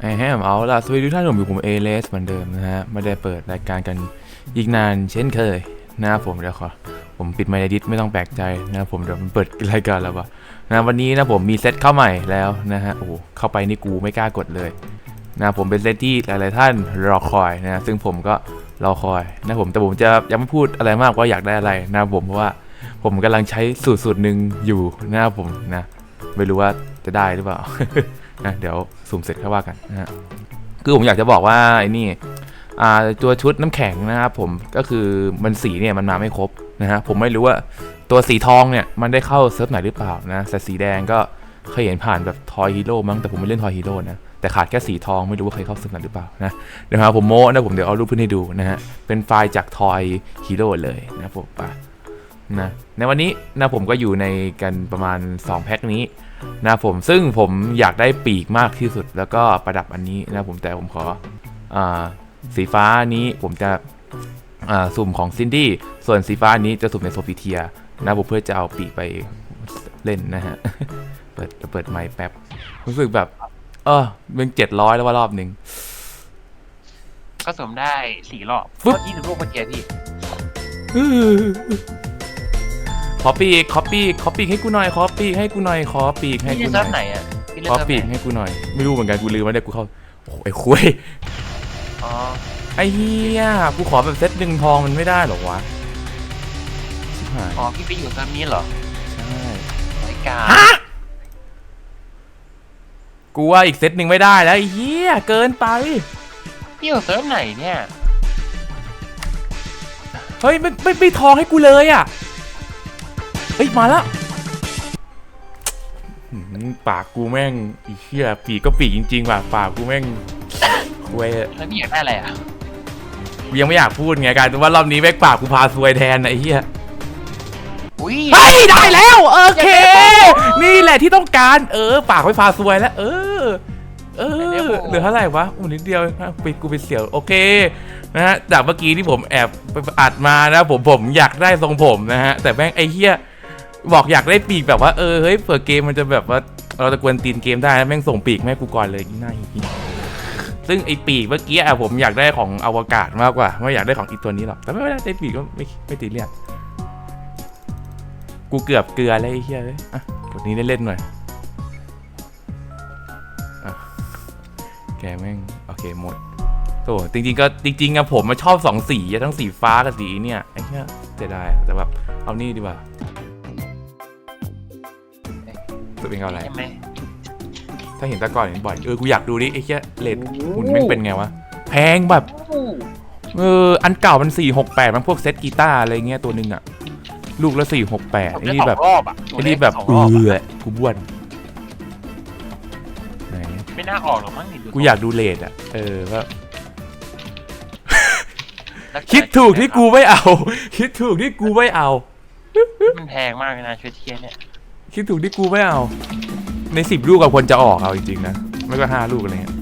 ไอ้แฮมเอาล่ะสวัสดีทุกท่านผมอยู่ผมเอเลสเหมือนเดิมนะฮะไม่ได้เปิดรายการกันอีกนานเช่นเคยนะครับผมเดี๋ยวขอผมปิดไมค์ในดิสไม่ต้องแปลกใจนะผมเดี๋ยวมันเปิดรายการแล้ววะนะวันนี้นะผมมีเซตเข้าใหม่แล้วนะฮะโอ้เข้าไปนี่กูไม่กล้ากดเลยนะผมเป็นเซตที่หลายๆท่านรอคอยนะซึ่งผมก็รอคอยนะผมแต่ผมจะยังไม่พูดอะไรมากว่าอยากได้อะไรนะผมเพราะว่าผมกำลังใช้สูตรสูตรหนึ่งอยู่นะผมนะไม่รู้ว่าจะได้หรือเปล่า นะเดี๋ยวสุ่มเสร็จค่อยว่ากันนะฮะคือผมอยากจะบอกว่าไอ้นี่ตัวชุดน้ำแข็งนะครับผมก็คือมันสีเนี่ยมันมาไม่ครบนะฮะผมไม่รู้ว่าตัวสีทองเนี่ยมันได้เข้าเซิร์ฟไหนหรือเปล่านะแต่สีแดงก็เคยเห็นผ่านแบบทอยฮีโร่มั้งแต่ผมไม่เล่นทอยฮีโร่นะแต่ขาดแค่สีทองไม่รู้ว่าเคยเข้าเซิร์ฟไหนหรือเปล่านะเดี๋ยวหาผมโม้นะผมเดี๋ยวเอารูปขึ้นให้ดูนะฮะเป็นไฟล์จากทอยฮีโร่เลยนะผมปะนะ ในวันนี้นะผมก็อยู่ในกันประมาณ 2 แพ็คนี้นะครับผมซึ่งผมอยากได้ปีกมากที่สุด แล้วก็ประดับอันนี้นะครับผมแต่ผมขออาสีฟ้านี้ผมจะอ่าสุ่มของซินดี้ส่วนสีฟ้านี้จะสุ่มในโซฟิเทียนะครับผมเพื่อจะเอาปีกไปเล่นนะฮะเปิดเปิดไมค์แป๊บรู้สึกแบบ เออเป็นเจ็ดร้อยแล้วว่ารอบหนึ่งก็สวมได้สี่รอบฟึ๊บก็ยี่สิบลูกเมื่อกี้พี่ ขอปีกขอปีกขอปีกให้กูหน่อยขอปีกให้กูหน่อยขอปีกให้พี่กูเล่นหเซิน่อยร์ฟไหนอะพี่เล่นขอเซิร์ฟปีกไหนให้กูหน่อย ไม่รู้เหมือนกันกูลืมแล้วเนี่ยกูเข้าโอ้โหไอ้คุยอ๋อไอ้เฮียกูขอแบบเซตหนึ่งทองมันไม่ได้หรอวะชิบหายอ๋อพี่ไปอยู่เซิร์ฟนี้เหรอใช่รายการฮะกูว่าอีกเซตหนึ่งไม่ได้แล้วไอ้เฮียเกินไป พี่อยู่เซิร์ฟไหนเนี่ยเฮ้ยไม่ไม่ไม่ทองให้กูเลยอะ เฮ้ย มาแล้วหืมปากกูแม่งไอีเหี้ยปีกก็ปีกจริงๆว่ะปากกูแม่งคุยแล้วพี่อยากได้อะไรอะกูยังไม่อยากพูดไงกลารว่ารอบนี้แม่งปากกูพาซวยแทนนะไอ้เหี้ยอุ้ยเฮ้ยได้แล้วโอเค นี่แหละที่ต้องการ เออ ปากไม่พาซวยแล้ว เออ เออเหลือเท่าไหร่วะอุ้ยนิดเดียวนะไปกูไปเสียวโอเคนะฮะจากเมื่อกี้ที่ผมแอบไปอัดมานะผมผมอยากได้ทรงผมนะฮะแต่แม่งไอ้เหี้ย บอกอยากได้ปีกแบบว่าเออเฮ้ยเผื่อเกมมันจะแบบว่าเราจะกวนตีนเกมได้แม่งส่งปีกแม่กูก่อนเลยอีหน้าอีซึ่งไอ้ปีกเมื่อกี้อะผมอยากได้ของอวกาศมากกว่า ไม่อยากได้ของอีตัวนี้หรอกแต่ไม่ได้ได้ปีกก็ไม่ไม่ตีเรียกกูเกือบเกลือเลยไอ้เหี้ยเลยอะกดนี้เล่นหน่อยอะแกแม่งโอเคหมดโอ้จริงๆก็จริงๆอะผมมาชอบสองสีทั้งสีฟ้ากับสีเนี่ยไอ้เหี้ยเสียดายแต่แบบเอานี่ดีกว่า ตัวเป็นเอาอะไร ใช่ไหมถ้าเห็นตะก่อนเห็นบ่อย เออ กูอยากดูดิไอ้เหี้ยเลดหุ่นแม่งเป็นไงวะ แพงแบบ เออ อันเก่ามันสี่หกแปดมันพวกเซตกีตาร์อะไรเงี้ยตัวหนึ่งอะลูกละสี่หกแปดผมไอ้ได้นี่สอแบบงรอบอะไอ้นี่แบบสองเอรอบอะอกูบ้วนไหน ไม่น่าออกหรอกมั้งนี่ดูกูอยากดูเลดอะเออว่าลัษณะคิดถูกที่กูไม่เอา คิดถูกที่กูไม่เอา มันแพงมากเลยนะชุดเทียนเนี่ย คิดถูกที่กูไม่เอา ในสิบลูกกับคนจะออกเอาจริงๆนะ ไม่ก็ห้าลูกอะไรเงี้ย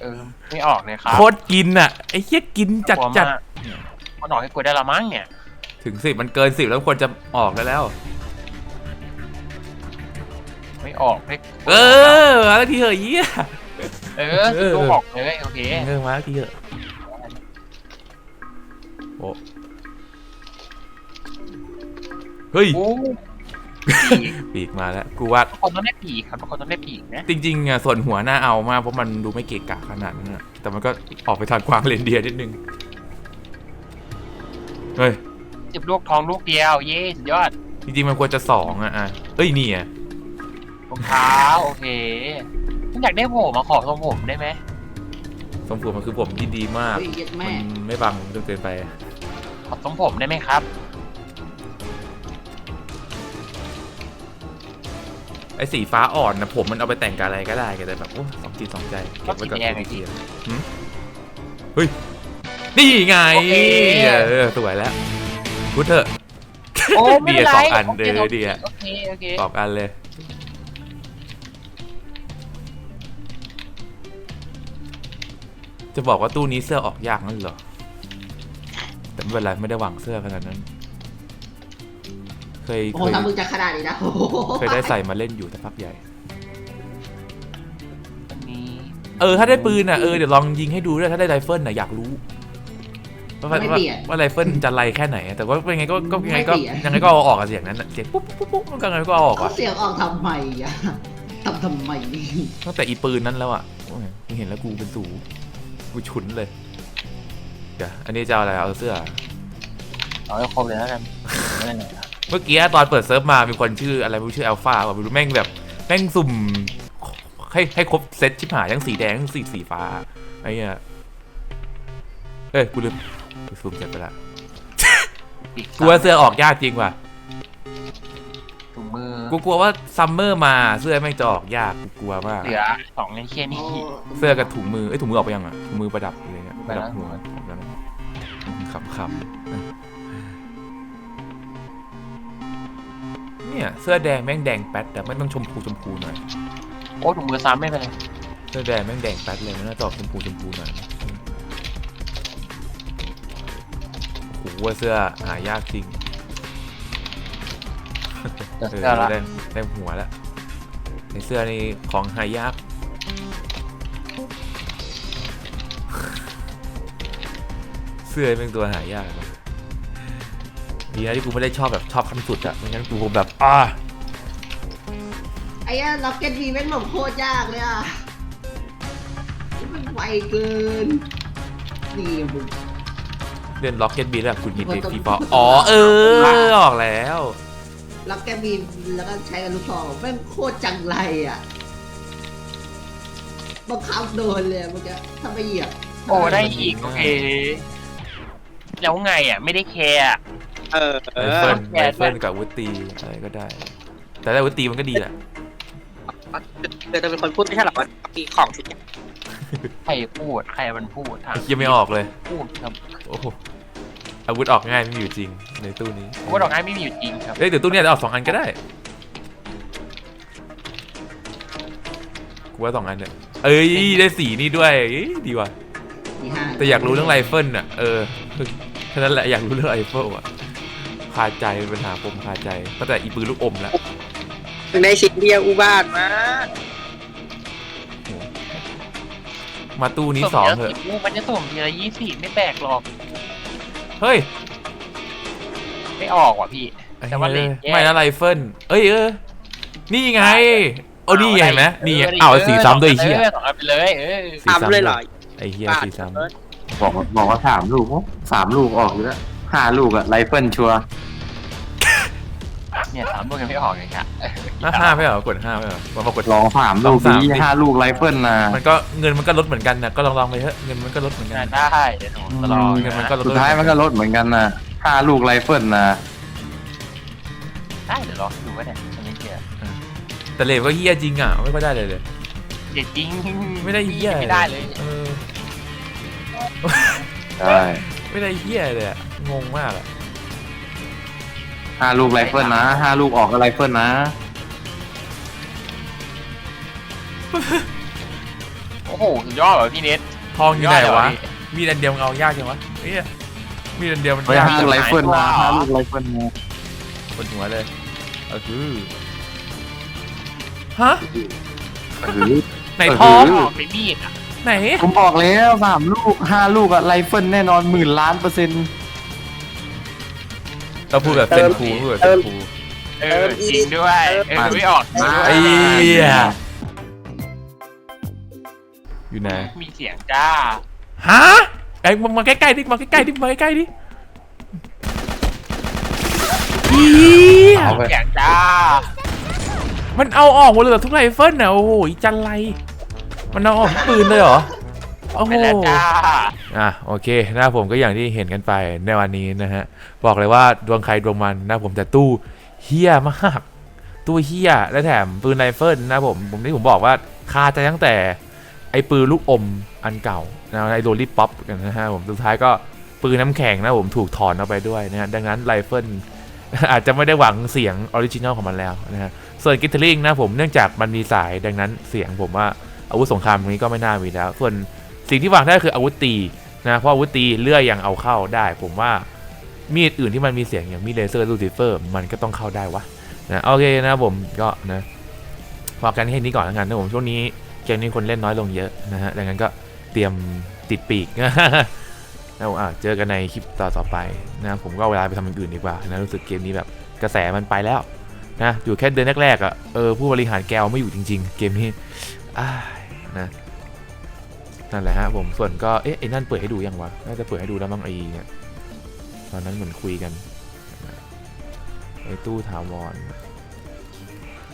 เออไม่ออกเลยครับโคตรกินอะ ไอ้เหี้ยกินจัดผมจัดอะมันออกให้กูได้ละมั้งเนี่ย ถึงสิบมันเกินสิบแล้วควรจะออกได้แล้ว ไม่ออกไม่เออมาแล้วทีเหอะเหี้ย เออสิบลูกออกเลยโอเคเออมาแล้วทีเหอะโอ้ เฮ้ย โอ้ปีกมาแล้ว กูว่า ทุกคนต้องได้ปีกครับทุกคนต้องได้ปีกนะจริงๆอะส่วนหัวหน้าเอามากเพราะมันดูไม่เกะกะขนาดนั้นอะแต่มันก็ออกไปทางกวางเลนเดียร์นิดนึง เฮ้ยสิบลูกทองลูกเดียว เย้สุดยอดจริงๆมันควรจะสองอะอะเอ้ยนี่อะรองเท้าโอเคฉันอยากได้ผมมาขอทรงผมได้ไหมทรงผมมันคือผมที่ดีมาก เฮ้ยเย็ดแม่มันไม่บังจนเกินไป ขอทรงผมได้ไหมครับ อ้สีฟ้าอ่อนนะผมมันเอาไปแต่งกับอะไรก็ได้แกแต่แบบโอ้สองจิตสองใจเก็บไว้กับก็สีแดงไงพี่หืมเฮ้ยนี่ไงโอเคเออสวยแล้วพูดเถอะโอ้ไม่เป็นไรเดียสองอันโเคเออเดียโอเคโอเคตอบกันเลยจะบอกว่าตู้นี้เสื้อออกยากนั่นเหรอ แต่ไม่เป็นไรไม่ได้หวังเสื้อขนาดนั้น เคยโอ้เคโหยถ้ามึงจะขนาดนี้นะโอ้โหเคยได้ใส่มาเล่นอยู่แต่พักใหญ่ อันนี้เออถ้าได้ปืนอะเออเดี๋ยวลองยิงให้ดูด้วยถ้าได้ไรเฟิลน่ะอยากรู้ว่าว่าว่าว่าไรเฟิลจะไรแค่ไหนอะแต่ว่าเป็นไงก็ก็ยังไงก็ยังไงก็เอาออกอะเสียงนั้นอะเสียงปุ๊บปุ๊บปุ๊บมันก็ยังไงก็เอาออกเขาอะเสียงออกทำไมอะทำทำไมตั้งแต่อีปืนนั้นแล้วอะโอ้ยมึงเห็นแล้วกูเป็นสูกูฉุนเลยเดี๋ยวอันนี้จะเอาอะไรเอาเสื้อ เอาให้ครบเลยแล้วกันไม่ได้ไหนนะ เมื่อกี้ตอนเปิดเซิร์ฟมามีคนชื่ออะไรไม่รู้ชื่ออัลฟาแบบไม่รู้แม่งแบบแม่งสุ่มให้ให้ครบเซตชิบหายทั้งสีแดงทั้งสีสีฟ้าไอ้เงี้ยเอ้ยกูลืมกูซูมเสร็จไปละปีกกูว่าเสื้อออกยากจริงว่ะถุงมือกูกลัวว่าซัมเมอร์มาเสื้อแม่งจะออกยากกูกลัวมากเหลือสองในแค่นี้เสื้อกับถุงมือเอ้ยถุงมือออกไปยังอะถุงมือประดับอะไรเงี้ยประดับไปแล้วหัวออกแล้วนะขำขำ เนี่ยเสื้อแดงแม่งแดงแป๊ดแต่ไม่ต้องชมพูชมพูหน่อยโอ้ถุงมือซ้ำไม่เป็นไรเสื้อแดงแม่งแดงแป๊ดเลยมันน่าจะออกชมพูชมพูหน่อยโอ้โหว่าเสื้อหายากจริงแต่เออเสื้อละได้ได้หัวแล้วในเสื้อนี่ของหายากเสื้อเป็นตัวหายากนะ ดีนะที่กูไม่ได้ชอบแบบชอบขั้นสุดอะไม่งั้นกูคงแบบอ่าไอ้อะล็อกเก็ตวีแม่งหลบโคตรยากเลยอะมันไวเกินนี่มึง เล่นล็อกเก็ตบีแล้วคุณหยิบมันต้องฟีฟออ๋อเออออกแล้ว ล็อกเก็ตวีแล้วก็ใช้กับลูกซองแม่งโคตรจังไรอะบังคับโดนเลยอะเมื่อกี้ถ้าไม่เหยียบโอ้ได้อีกโอเคแล้วไงอะ ไม่ได้แคร์อะ เออไรเฟิลแกะไรด้วยเฟิลกับอาวุธตีอะไรก็ได้ แต่ได้อาวุธตีมันก็ดีแหละเดี๋ยวจะเป็นคนพูดไม่ใช่หรอว่ามีของชุดเนี่ยใครพูดใครมันพูดถามไอ้เหี้ยังไม่ออกเลย พูดครับโอ้โหอาวุธออกง่ายไม่มีอยู่จริงในตู้นี้ว่าดอกไม้ไม่มีอยู่จริงครับเอ้ยเดี๋ยวตู้เนี้ยจะออกสองอันก็ได้กูว่าสองอันเนี่ยเอ้ยได้สีนี่ด้วยเอ้ยดีว่ะมีห้าแต่อยากรู้เรื่องไรเฟิลน่ะเออแค่นั้นแหละอยากรู้เรื่องไรเฟิลอะ คาใจเป็นปัญหาปมคาใจตั้งแต่อีปืนลูกอมแล้วถึงได้ชิ้นเดียวอุบาทมากมาตู้นี้สองเถอะส่งทีละสิบลูกมันจะส่งทีละยี่สิบไม่แตกหรอก เฮ้ยไม่ออกว่ะพี่ แต่ว่าเลนแย่ไม่นะไรเฟิลเอ้ยเออนี่ไงโอ้นี่ไงเห็นไหมนี่ไงอ้าวสีซ้ำด้วยไอ้เหี้ยเออสองอันไปเลยเออสีซ้ำทำเลยเหรอไอ้เหี้ยบาทสีซ้เออบอกว่าบอกว่าสามลูกโอ้สามลูกออกอยู่แล้ว ห้าลูกอะไรเฟิลชัวร์เนี่ยสามลูกยังไม่ออกเลยครับำอะห้าไม่เหรอกดห้าไม่เหรอมันมากด ลองสามลูกลองสาม ดีดิห้าลูกไรเฟิลนะมันก็เงินมันก็ลดเหมือนกันนะก็ลองลองไปเถอะเงินมันก็ลดเหมือนกัน ได้เดี๋ยวผมจะลองเงินมันก็ลดสุดท้ายมันก็ลดเหมือนกันนะห้าลูกไรเฟิลนะได้เดี๋ยวรอดูว่าเนี่ยมันไม่เกี่ยวแต่เลวก็เฮี้ยจริงอะไม่ค่อยได้เลยเลย เด็ดจริงไม่ได้เหี้ยไม่ได้เลย เออใช่ ไม่ได้เฮี้ยเลยอะงงมากอะห้าลูกไรเฟิลนะห้าลูกออกก็ไรเฟิลนะ โอ้โหสุดยอดเหรอพี่เน็ตทองอยู่ไหนวะสุดยอดเหรอมีดันเดียวมันเอายากจังวะเฮ้ยมีดันเดียวมันเฮ้ยยากห้าลูกไรเฟิลนะห้าลูกไรเฟิลนะปวดหัวเลยเออคือฮะเออ ไหนเออทองพี่ออกไปมีดอะ ไหน ผมบอกแล้วสามลูกห้าลูกอะไรเฟิลแน่นอนหมื่นล้านเปอร์เซ็นต์เราพูดแบบเซนคูพูดแบบเซนคูเออจริงด้วยเออไม่ออกไอ้เหี้ยอยู่ไหนมีเสียงจ้าฮะไอ้ยมึงมาใกล้ๆดิมาใกล้ๆดิมาใกล้ๆดิเหี้ยเอาไปเสียงจ้ามันเอาออกหมดเลยเหรอทุกไรเฟิลน่ะโอ้โหอีจันไร มันเอาออกทุกปืนเลยเหรอ โอ้โห ไปแล้วจ้าอะโอเคนะผมก็อย่างที่เห็นกันไปในวันนี้นะฮะ บอกเลยว่าดวงใครดวงมันนะผมแต่ตู้เฮี้ยมาก ตู้เฮี้ยและแถมปืนไรเฟิลนะผมผมที่ผมบอกว่าคาใจตั้งแต่ ไอ้ปืนลูกอมอันเก่านะไอ้โรลลี่ป๊อปกันนะฮะผมสุดท้ายก็ปืนน้ำแข็งนะผมถูกถอนออกไปด้วยนะฮะดังนั้นไรเฟิล อาจจะไม่ได้หวังเสียงออริจินอลของมันแล้วนะฮะส่วนกิทเทอริงนะผมเนื่องจากมันมีสายดังนั้นเสียงผมว่า อาวุธสงครามตรงนี้ก็ไม่น่ามีแล้ว ส่วนสิ่งที่หวังได้คืออาวุธตีนะเพราะอาวุธตีเลื่อยยังเอาเข้าได้ ผมว่ามีดอื่นที่มันมีเสียงอย่างมีดเลเซอร์ลูซิเฟอร์มันก็ต้องเข้าได้วะนะโอเคนะผมก็นะพอกันแค่นี้ก่อนแล้วกันนะผมช่วงนี้เกมนี้คนเล่นน้อยลงเยอะนะฮะดังนั้นก็เตรียมติดปีกแล้วอะเจอกันในคลิปต่อต่อไปนะผมก็เวลาไปทำอย่างอื่นดีกว่านะรู้สึกเกมนี้แบบกระแสมันไปแล้วนะอยู่แค่เดือนแรกๆอะเออผู้บริหารแกวไม่อยู่จริง ๆ เกมนี้อ้า นะนั่นแหละฮะผมส่วนก็เอ๊ะไอ้นั่นเปิดให้ดูยังวะน่าจะเปิดให้ดูแล้วมั้งไอ้เนี่ยตอนนั้นเหมือนคุยกันไอ้ตู้ถาวร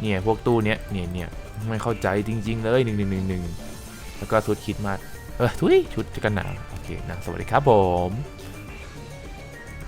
เนี่ยพวกตู้เนี้ยเนี่ยเนี่ยไม่เข้าใจจริง ๆ เลยหนึ่งหนึ่งหนึ่งหนึ่งแล้วก็ชุดคิดมาเออทุยชุดกันหนาวโอเคนะสวัสดีครับผม